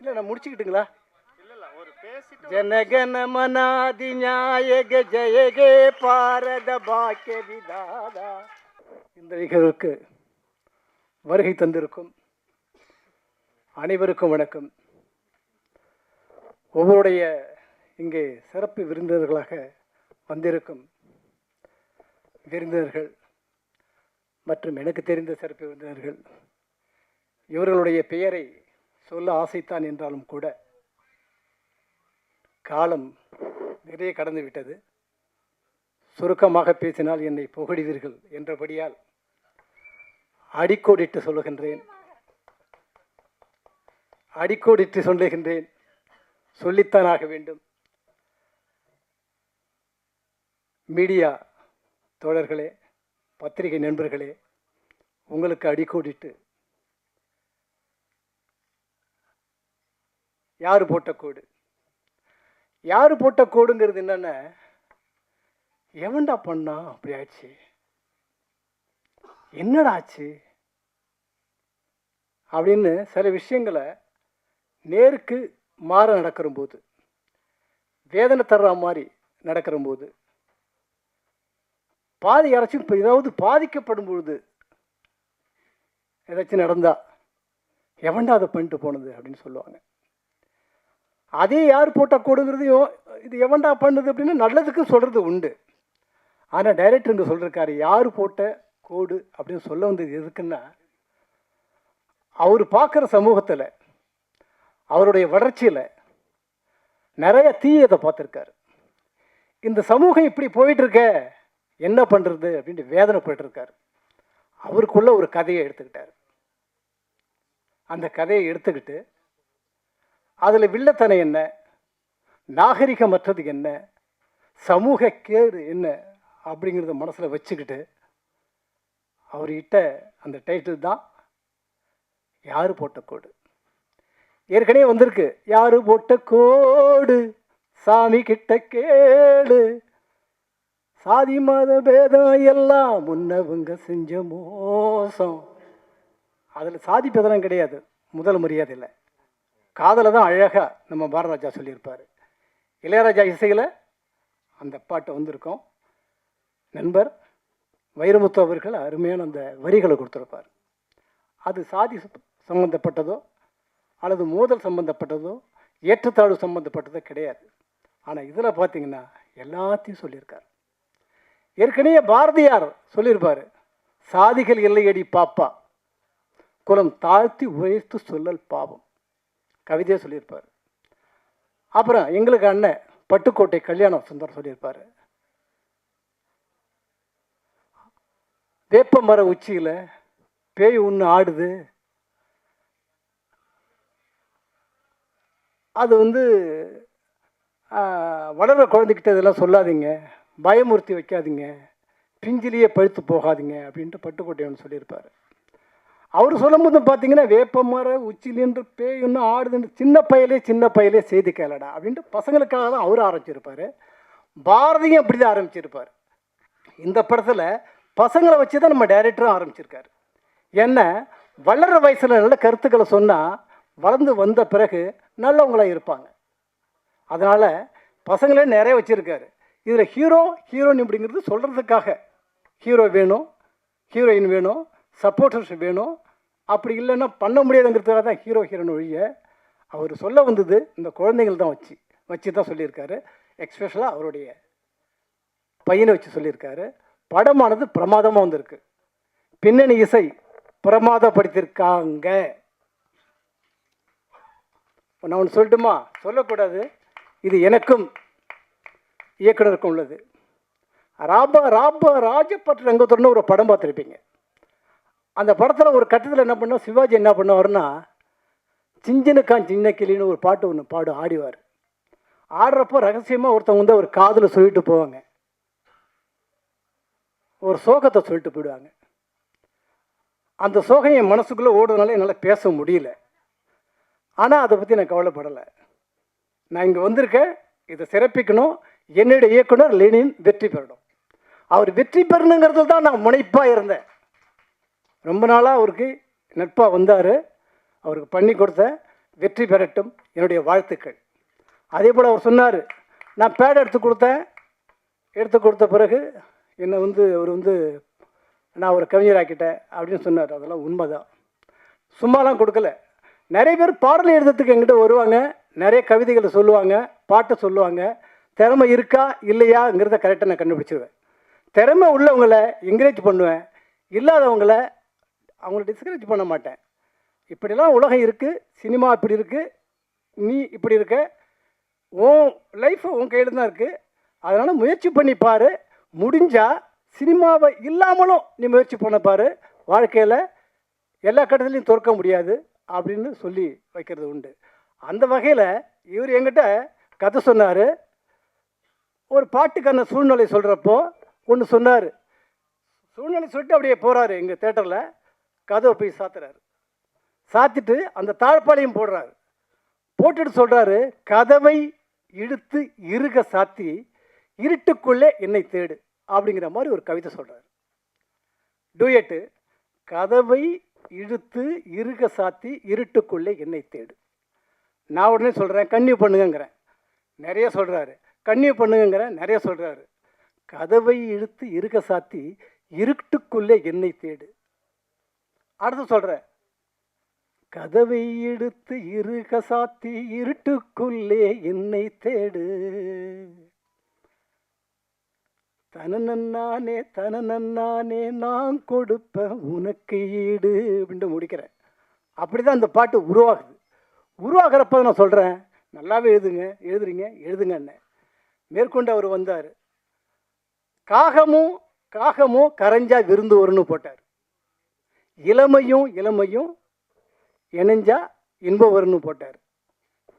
இல்லை நான் முடிச்சுக்கிட்டுங்களா? ஜனகணமனாதி ஞாயக ஜெயகே பாரத பாக்கிய விதாதா. இந்த நிகழ்வுக்கு வருகை தந்திருக்கும் அனைவருக்கும் வணக்கம். ஒவ்வொருடைய இங்கே சிறப்பு விருந்தினர்களாக வந்திருக்கும் விருந்தினர்கள் மற்றும் எனக்கு தெரிந்த சிறப்பு விருந்தினர்கள் இவர்களுடைய பெயரை சொல்ல ஆசைத்தான் என்றாலும் கூட காலம் நிறைய கடந்து விட்டது. சுருக்கமாக பேசினால் என்னை புகழிவீர்கள் என்றபடியால் அடிக்கோடிட்டு சொல்லுகின்றேன். அடிக்கோடிட்டு சொல்லுகின்றேன். சொல்லித்தான் ஆக வேண்டும். மீடியா தோழர்களே பத்திரிகை நண்பர்களே உங்களுக்கு அடிக்கோடிட்டு யார் போட்ட கோடு? யார் போட்ட கோடுங்கிறது என்னென்ன? எவன்டா பண்ணா? அப்படி ஆச்சு என்னடா ஆச்சு? அப்படின்னு சில விஷயங்களை நேருக்கு மாற நடக்கிற போது வேதனை தர்ற மாதிரி நடக்கிற போது பாதி யாராச்சும் இப்போ ஏதாவது பாதிக்கப்படும் பொழுது ஏதாச்சும் நடந்தா எவன்டா அதை பண்ணிட்டு போனது அப்படின்னு சொல்லுவாங்க. அதே யார் போட்டால் கோடுங்கிறதையும் இது எவன்டா பண்ணுது அப்படின்னு நல்லதுக்கு சொல்கிறது உண்டு. ஆனால் டைரக்டர் இங்கே சொல்லியிருக்காரு யார் போட்ட கோடு? அப்படின்னு சொல்ல வந்தது எதுக்குன்னா அவர் பார்க்குற சமூகத்தில் அவருடைய வளர்ச்சியில் நிறைய தீயத்தை பார்த்துருக்காரு. இந்த சமூகம் இப்படி போயிட்டுருக்க என்ன பண்ணுறது அப்படின்ட்டு வேதனைப்பட்டிருக்காரு அவருக்குள்ள ஒரு கதையை எடுத்துக்கிட்டார். அந்த கதையை எடுத்துக்கிட்டு அதில் வில்லத்தனை என்ன? நாகரிகமற்றது என்ன? சமூக கேடு என்ன? அப்படிங்கிறத மனசில் வச்சுக்கிட்டு அவர்கிட்ட அந்த டைட்டில் தான் யார் போட்ட கோடு? ஏற்கனவே வந்திருக்கு. யார் போட்ட கோடு? சாமி கிட்ட கேடு. சாதி மத பேதம் எல்லாம் முன்னவங்க செஞ்ச மோசம். அதில் சாதி பேதம் கிடையாது. முதல் மரியாதை இல்லை காதலை தான் அழகாக நம்ம பாரதராஜா சொல்லியிருப்பார். இளையராஜா இசையில் அந்த பாட்டு வந்திருக்கோம். நண்பர் வைரமுத்து அவர்கள் அருமையான அந்த வரிகளை கொடுத்துருப்பார். அது சாதி சம்பந்தப்பட்டதோ அல்லது மோதல் சம்பந்தப்பட்டதோ ஏற்றத்தாழ்வு சம்பந்தப்பட்டதோ கிடையாது. ஆனால் இதில் பார்த்தீங்கன்னா எல்லாத்தையும் சொல்லியிருக்கார். ஏற்கனவே பாரதியார் சொல்லியிருப்பார் சாதிகள் இல்லையடி பாப்பா. குலம் தாழ்த்தி உயர்த்து சொல்லல் பாவம். கவிதையாக சொல்லியிருப்பார். அப்புறம் எங்களுக்கு அண்ணன் பட்டுக்கோட்டை கல்யாணம் சுந்தரம் சொல்லியிருப்பார். வேப்ப மர உச்சியில் பேய் ஒன்று ஆடுது. அது வந்து ஆஹ், குழந்தைக்கிட்ட இதெல்லாம் சொல்லாதீங்க. பயமுறுத்தி வைக்காதீங்க. பிஞ்சிலேயே பழுத்து போகாதீங்க அப்படின்ட்டு பட்டுக்கோட்டை ஒன்று சொல்லியிருப்பார். அவர் சொல்லும்போது பார்த்தீங்கன்னா வேப்ப மர உச்சிலின்ற பேய் இன்னும் ஆடுதுன்னு சின்ன பையலே சின்ன பையலே செய்தி கேளடா அப்படின்ட்டு பசங்களுக்காக தான் அவர் ஆரம்பிச்சிருப்பார். பாரதியும் அப்படி தான் ஆரம்பிச்சிருப்பார். இந்த படத்தில் பசங்களை வச்சு தான் நம்ம டைரக்டரும் ஆரம்பிச்சிருக்காரு. என்ன? வளர்ற வயசில் நல்ல கருத்துக்களை சொன்னால் வளர்ந்து வந்த பிறகு நல்லவங்களாக இருப்பாங்க. அதனால் பசங்களே நிறைய வச்சுருக்காரு. இதில் ஹீரோ ஹீரோயின் இப்படிங்கிறது சொல்கிறதுக்காக ஹீரோ வேணும் ஹீரோயின் வேணும் சப்போர்ட்டர்ஸ் வேணும். அப்படி இல்லைன்னா பண்ண முடியாதுங்கிறதுக்காக தான் ஹீரோ ஹீரோன் ஒழிய அவர் சொல்ல வந்தது இந்த குழந்தைகள் தான் வச்சு வச்சு தான் சொல்லியிருக்காரு. எக்ஸ்பெஷலாக அவருடைய பையனை வச்சு சொல்லியிருக்காரு. படமானது பிரமாதமாக வந்திருக்கு. பின்னணி இசை பிரமாதப்படுத்தியிருக்காங்க. நான் ஒன்று சொல்லட்டுமா? சொல்லக்கூடாது. இது எனக்கும் இயக்குனருக்கும் உள்ளது. ராபா ராபா ராஜபட் ரங்கத்துறன்னு ஒரு படம் பார்த்துருப்பீங்க. அந்த படத்தில் ஒரு கட்டத்தில் என்ன பண்ணோம்? சிவாஜி என்ன பண்ணுவார்னா சிஞ்சனுக்கான் சின்ன கிளின்னு ஒரு பாட்டு ஒன்று பாடு ஆடிவார். ஆடுறப்போ ரகசியமாக ஒருத்தவங்க வந்து அவர் காதில் சொல்லிட்டு போவாங்க. ஒரு சோகத்தை சொல்லிட்டு போயிடுவாங்க. அந்த சோகம் என் மனசுக்குள்ளே ஓடுறதுனால என்னால் பேச முடியல. ஆனால் அதை பற்றி நான் கவலைப்படலை. நான் இங்கே வந்திருக்கேன். இதை சிறப்பிக்கணும். என்னுடைய இயக்குனர் லெனின் வெற்றி பெறணும். அவர் வெற்றி பெறணுங்கிறதுல தான் நான் முனைப்பாக இருந்தேன். ரொம்ப நாளாக அவருக்கு நட்பாக வந்தார். அவருக்கு பண்ணி கொடுத்தேன் வெற்றி பெறட்டும் என்னுடைய வாழ்த்துக்கள். அதே போல் அவர் சொன்னார் நான் பேட் எடுத்து கொடுத்தேன். எடுத்து கொடுத்த பிறகு என்னை வந்து அவர் வந்து நான் ஒரு கவிஞராக்கிட்டேன் அப்படின்னு சொன்னார். அதெல்லாம் உண்மைதான். சும்மாலாம் கொடுக்கல. நிறைய பேர் பாடல் எழுதுறதுக்கு எங்கிட்ட வருவாங்க. நிறைய கவிதைகளை சொல்லுவாங்க பாட்டு சொல்லுவாங்க. திறமை இருக்கா இல்லையாங்கிறத கரெக்டாக நான் கண்டுபிடிச்சிருவேன். திறமை உள்ளவங்களை என்கரேஜ் பண்ணுவேன். இல்லாதவங்களை அவங்கள டிஸ்கரேஜ் பண்ண மாட்டேன். இப்படிலாம் உலகம் இருக்குது சினிமா இப்படி இருக்குது நீ இப்படி இருக்க உன் லைஃப் உன் கையில் தான் இருக்குது அதனால் முயற்சி பண்ணி பாரு. முடிஞ்சால் சினிமாவை இல்லாமலும் நீ முயற்சி பண்ண பாரு. வாழ்க்கையில் எல்லா கட்டத்துலையும் தோற்க முடியாது அப்படின்னு சொல்லி வைக்கிறது உண்டு. அந்த வகையில் இவர் என்கிட்ட கதை சொன்னார். ஒரு பாட்டுக்கான சூழ்நிலை சொல்கிறப்போ ஒன்று சொன்னார். சூழ்நிலை சொல்லிட்டு அப்படியே போகிறாரு எங்கள் தேட்டரில் கதவை போய் சாத்துறாரு. சாத்திட்டு அந்த தாழ்பாளையும் போடுறாரு. போட்டுட்டு சொல்கிறாரு கதவை இழுத்து இருக சாத்தி இருட்டுக்குள்ளே என்னை தேடு அப்படிங்கிற மாதிரி ஒரு கவிதை சொல்கிறார் டூயட்டு கதவை இழுத்து இருக சாத்தி இருட்டுக்குள்ளே என்னை தேடு. நான் உடனே சொல்கிறேன் கன்னியூ பண்ணுங்கங்கிறேன். நிறைய சொல்கிறாரு கன்னியூ பண்ணுங்கங்கிறேன். நிறைய சொல்கிறாரு கதவை இழுத்து இருக சாத்தி இருட்டுக்குள்ளே என்னை தேடு. அடுத்து சொல்கிறேன் கதவை எடுத்து இருக சாத்தி இருட்டுக்குள்ளே என்னை தேடு. தனநன்னானே தனநன்னானே நான் கொடுப்பேன் உனக்கு ஈடு அப்படின்ட்டு முடிக்கிறேன். அப்படி தான் அந்த பாட்டு உருவாகுது. உருவாகிறப்ப நான் சொல்கிறேன் நல்லாவே எழுதுங்க எழுதுறீங்க எழுதுங்கன்னு. மேற்கொண்டு அவர் வந்தார். காகமும் காகமும் கரைஞ்சா விருந்து வரும்னு போட்டார். இளமையும் இளமையும் இணைஞ்சா இன்பம் வரும்னு போட்டார்.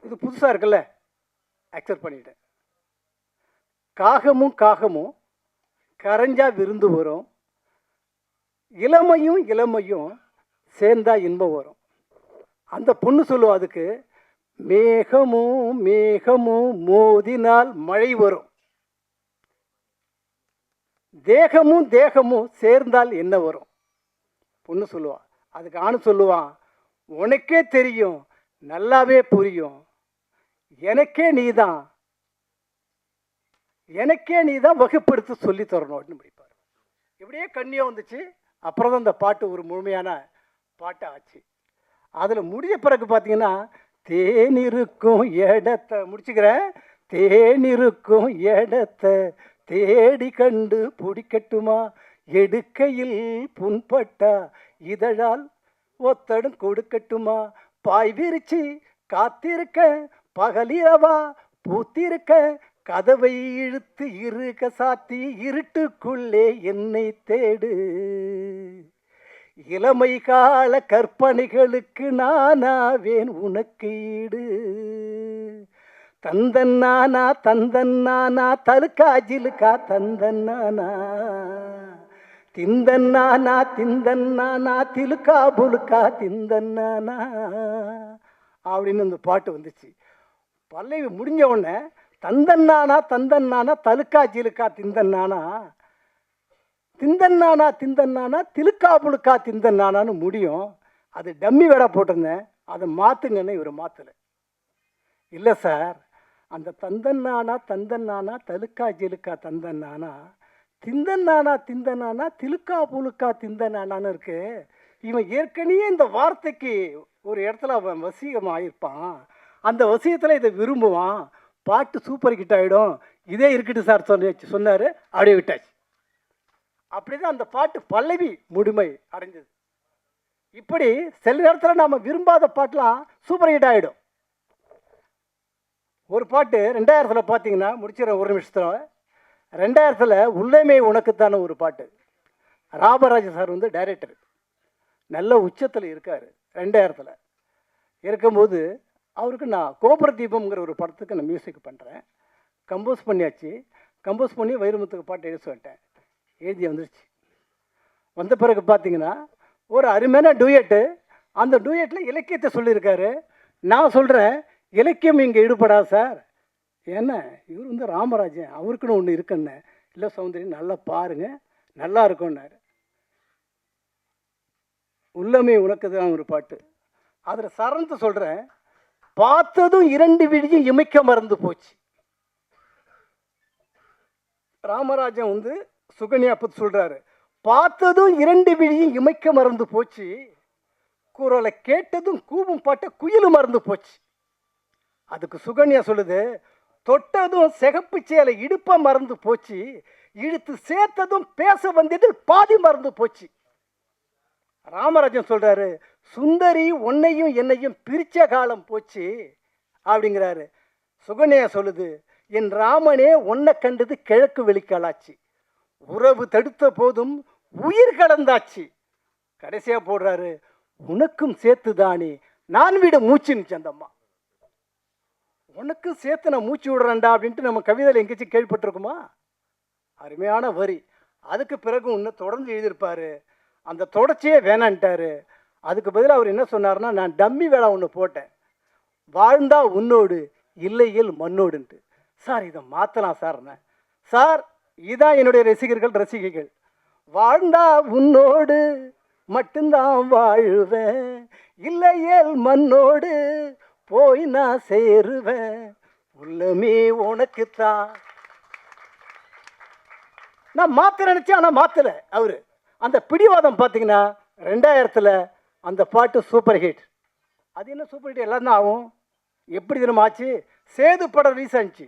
இது புதுசாக இருக்குல்ல? அக்செப்ட் பண்ணிட்டேன். காகமும் காகமும் கரைஞ்சா விருந்து வரும். இளமையும் இளமையும் சேர்ந்தா இன்பம் வரும். அந்த பொண்ணு சொல்லுவோம் அதுக்கு மேகமும் மேகமும் மோதினால் மழை வரும். தேகமும் தேகமும் சேர்ந்தால் என்ன வரும்? பொண்ணு சொல்லுவான். அதுக்கு ஆணு சொல்லுவான் உனக்கே தெரியும் நல்லாவே புரியும். எனக்கே நீ தான் எனக்கே நீ தான் வகுப்படுத்தி சொல்லி தரணும். அப்படின்னு படிப்பார் இப்படியே கண்ணியம் வந்துச்சு. அப்புறம் தான் இந்த பாட்டு ஒரு முழுமையான பாட்டு ஆச்சு. அதில் முடிய பிறகு பார்த்தீங்கன்னா தேன் இருக்கும் இடத்த முடிச்சுக்கிறேன். தேன் இருக்கும் இடத்த தேடி கண்டு பிடிக்கட்டுமா? எடுக்கையில் புண்பட்டா இதழால் ஒத்தடம் கொடுக்கட்டுமா? பாய் விரிச்சு காத்திருக்க பகலிரவா பூத்திருக்க கதவை இழுத்து இருக சாத்தி இருட்டுக்குள்ளே என்னை தேடு. இளமை கால கற்பனைகளுக்கு நானாவேன் உனக்கு ஈடு. தந்தன் நானா தந்தன் நானா தலுக்கா ஜிலுக்கா தந்தன் நானா? திந்தன்னானா திந்தன்னானா திலுக்கா புலுக்கா திந்தன்னானா அப்படின்னு அந்த பாட்டு வந்துச்சு. பல்லவி முடிஞ்ச உடனே தந்தன்னானா தந்தன்னானா தலுக்கா ஜிலுக்கா திந்தன்னானா திந்தன்னானா திந்தன்னானா திலுக்கா புழுக்கா திந்தன்னானான்னு முடியும். அது டம்மி வேடா போட்டிருந்தேன். அதை மாற்றுங்கன்னு இவர் மாற்றலை இல்லை சார் அந்த தந்தன்னானா தந்தன்னானா தலுக்கா ஜிலுக்கா தந்தன்னானா திந்தனானா திந்தனானா திலுக்கா புழுக்கா திந்தனானான்னு இருக்கு. இவன் ஏற்கனவே இந்த வார்த்தைக்கு ஒரு இடத்துல அவன் வசீகமாயிருப்பான். அந்த வசியத்தில் இதை விரும்புவான். பாட்டு சூப்பர் ஹிட் ஆகிடும் இதே இருக்கட்டு சார் சொல்லி சொன்னார் அப்படியே விட்டாச்சு. அப்படி தான் அந்த பாட்டு பல்லவி முழுமை அடைஞ்சது. இப்படி சில நேரத்தில் நாம் விரும்பாத பாட்டெலாம் சூப்பர் ஹிட் ஆகிடும் ஒரு பாட்டு ரெண்டாயிரத்தில் பார்த்தீங்கன்னா முடிச்சிடறேன் ஒரு நிமிஷத்தில். ரெண்டாயிரத்தில் உள்ளமே உனக்குத்தான ஒரு பாட்டு. ராமராஜ சார் வந்து டைரக்டர் நல்ல உச்சத்தில் இருக்கார் ரெண்டாயிரத்தில். இருக்கும்போது அவருக்கு நான் கோபுர தீபம்ங்கிற ஒரு படத்துக்கு நான் மியூசிக் பண்ணுறேன் கம்போஸ் பண்ணியாச்சு. கம்போஸ் பண்ணி வைரமுத்துக்கு பாட்டு எழுதி சொல்லிட்டேன். எழுதி வந்துருச்சு. வந்த பிறகு பார்த்தீங்கன்னா ஒரு அருமையான டூயட்டு அந்த டூயட்டில் இலக்கியத்தை சொல்லியிருக்காரு. நான் சொல்கிறேன் இலக்கியம் இங்கே ஈடுபடாது சார். ஏன்னா இவர் வந்து ராமராஜன் அவருக்குன்னு ஒன்று இருக்குன்னு. இல்லை சௌந்தரி நல்லா பாருங்க. நல்லா இருக்கும்னாரு. உள்ளமே உனக்கு தான் ஒரு பாட்டு. அதில் சரணத்தை சொல்கிறேன் பார்த்ததும் இரண்டு விழியும் இமைக்க மறந்து போச்சு. ராமராஜன் வந்து சுகன்யா பத்தி சொல்றாரு. பார்த்ததும் இரண்டு விழியும் இமைக்க மறந்து போச்சு. குரலை கேட்டதும் கூவும் பாட்ட குயிலும் மறந்து போச்சு. அதுக்கு சுகன்யா சொல்லுது தொட்டதும் சிகப்பு சேலை இடுப்ப மறந்து போச்சு இழுத்து சேர்த்ததும் பேச வந்ததில் பாதி மறந்து போச்சு. ராமராஜன் சொல்றாரு சுந்தரி உன்னையும் என்னையும் பிரிச்ச காலம் போச்சு அப்படிங்கிறாரு. சுகன்யா சொல்லுது என் ராமனே உன்னை கண்டது கிழக்கு வெளிக்காலாச்சு. உறவு தடுத்த போதும் உயிர் கடந்தாச்சு கடைசியா போடுறாரு உனக்கும் சேர்த்து தானே நான் விட மூச்சுன்னு சந்தம்மா. உனக்கு சேர்த்து நான் மூச்சு விடுறேன்டா அப்படின்ட்டு நம்ம கவிதையில் எங்கேயாச்சும் கேள்விப்பட்டிருக்குமா? அருமையான வரி. அதுக்கு பிறகு இன்னும் தொடர்ந்து எழுதியிருப்பாரு. அந்த தொடர்ச்சியே வேணான்ட்டாரு. அதுக்கு பதிலாக அவர் என்ன சொன்னார்னா நான் டம்மி வேலை ஒன்று போட்டேன். வாழ்ந்தா உன்னோடு இல்லையில் மண்ணோடுன்ட்டு. சார் இதை மாற்றலாம் சார்ண்ணே சார் இதான் என்னுடைய ரசிகர்கள் ரசிகைகள். வாழ்ந்தா உன்னோடு மட்டும்தான் வாழ்வேன். இல்லையேல் மண்ணோடு போய் நான் சேருவேன். உள்ளமே உனக்குத்தான். நான் மாற்ற நினச்சேன் ஆனால் மாற்றலை அவர் அந்த பிடிவாதம் பார்த்தீங்கன்னா ரெண்டாயிரத்தில் அந்த பாட்டு சூப்பர் ஹிட் அது என்ன சூப்பர் ஹிட் எல்லாம் தான் ஆகும். எப்படி தினம் ஆச்சு? சேது படம் ரிலீஸ் ஆச்சு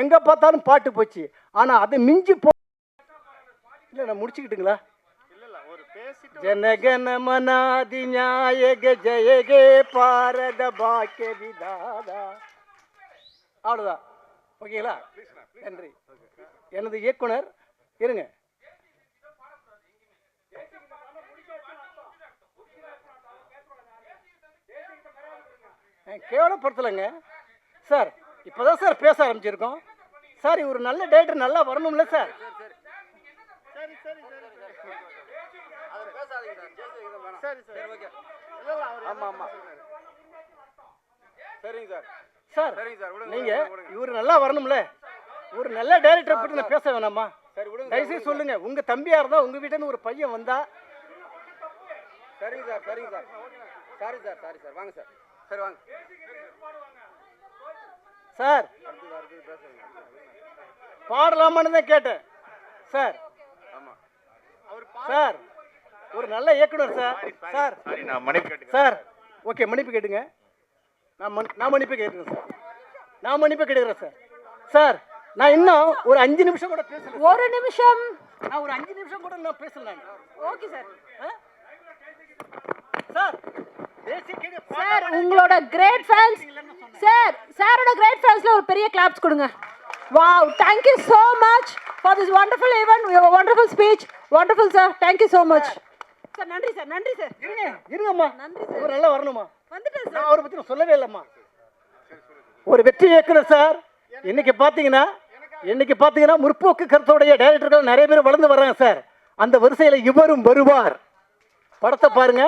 எங்கே பார்த்தாலும் பாட்டு போச்சு. ஆனால் அது மிஞ்சி போ இல்லை நான் முடிச்சுக்கிட்டுங்களா? ஜனகன மனாதி நாயக ஜெயகே பாரத பாக்கிய விதாதா அவ்வளோதான் ஓகேங்களா நன்றி எனது இயக்குனர் இருங்க கேவலப்படுத்தலைங்க சார் இப்போதான் சார் பேச ஆரம்பிச்சிருக்கோம் சார் இவர் நல்ல டேரக்டர் நல்லா வரணும்ல சார் சரி சரி சரி சரி சரி ஓகே இல்ல இல்ல அவர் ஆமா ஆமா சரிங்க சார் சார் சரிங்க சார் விடுங்க நீங்க. இவர் நல்லா வரணும்ல. ஒரு நல்ல டைரக்டர் பற்றி நான் பேச வேணாமா? சரி விடுங்க சார், தயவுசெய்து சொல்லுங்க. உங்க தம்பியா இருந்தா உங்க வீட்டுல ஒரு பையன் வந்தா சரிங்க சார் சரிங்க sir. Sorry sir sorry sir. வாங்க சார். சரி வாங்க. சார். பாடலாமான்னு தான் கேட்டேன். சார். ஆமா. சார் ஒரு நல்ல இயக்குனர் சார். சார். சாரி நான் மன்னிப்பு கேட்டுக்கிறேன். சார். ஓகே மன்னிப்பு கேட்டுங்க. நான் மன் நான் மன்னிப்பு கேட்டுக்கிறேன் சார். நான் மன்னிப்பு கேட்டுக்கிறேன் சார் சார் நான் இன்னும் ஒரு அஞ்சு நிமிஷம் கூட பேசல. ஒரு நிமிஷம். நான் ஒரு அஞ்சு நிமிஷம் கூட நான். பேசல ஓகே சார்? சார் சார் உங்களோட கிரேட் ஃபேன்ஸ் சார் சாரோட கிரேட் ஃபேன்ஸ்ல ஒரு பெரிய கிளாப்ஸ் கொடுங்க. Wow thank you so much for this wonderful event your wonderful speech. Wonderful sir thank you so much sir நன்றி சார் நன்றி சார் இருங்க இருங்கம்மா. நன்றி ஒரு நல்லா வரணுமா வந்துட்டேன் சார் அவரை பத்தி நான் சொல்லவே இல்லைம்மா. ஒரு வெற்றி இயக்குனர் சார். இன்னைக்கு பார்த்தீங்கன்னா இன்னைக்கு பார்த்தீங்கன்னா முற்போக்கு கருத்துடைய டைரக்டர்கள் நிறைய பேர் வளர்ந்து வர்றாங்க சார். அந்த வரிசையில் இவரும் வருவார். படத்தை பாருங்க.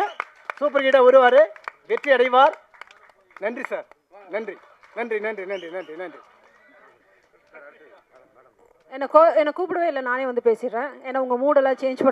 சூப்பர் ஹீட்டாக வருவார். வெற்றி அடைவார். நன்றி சார். நன்றி. நன்றி நன்றி நன்றி நன்றி நன்றி. என்னை கோ என்னை கூப்பிடவே இல்லை. நானே வந்து பேசிடுறேன். ஏன்னா உங்கள் மூடெல்லாம் சேஞ்ச்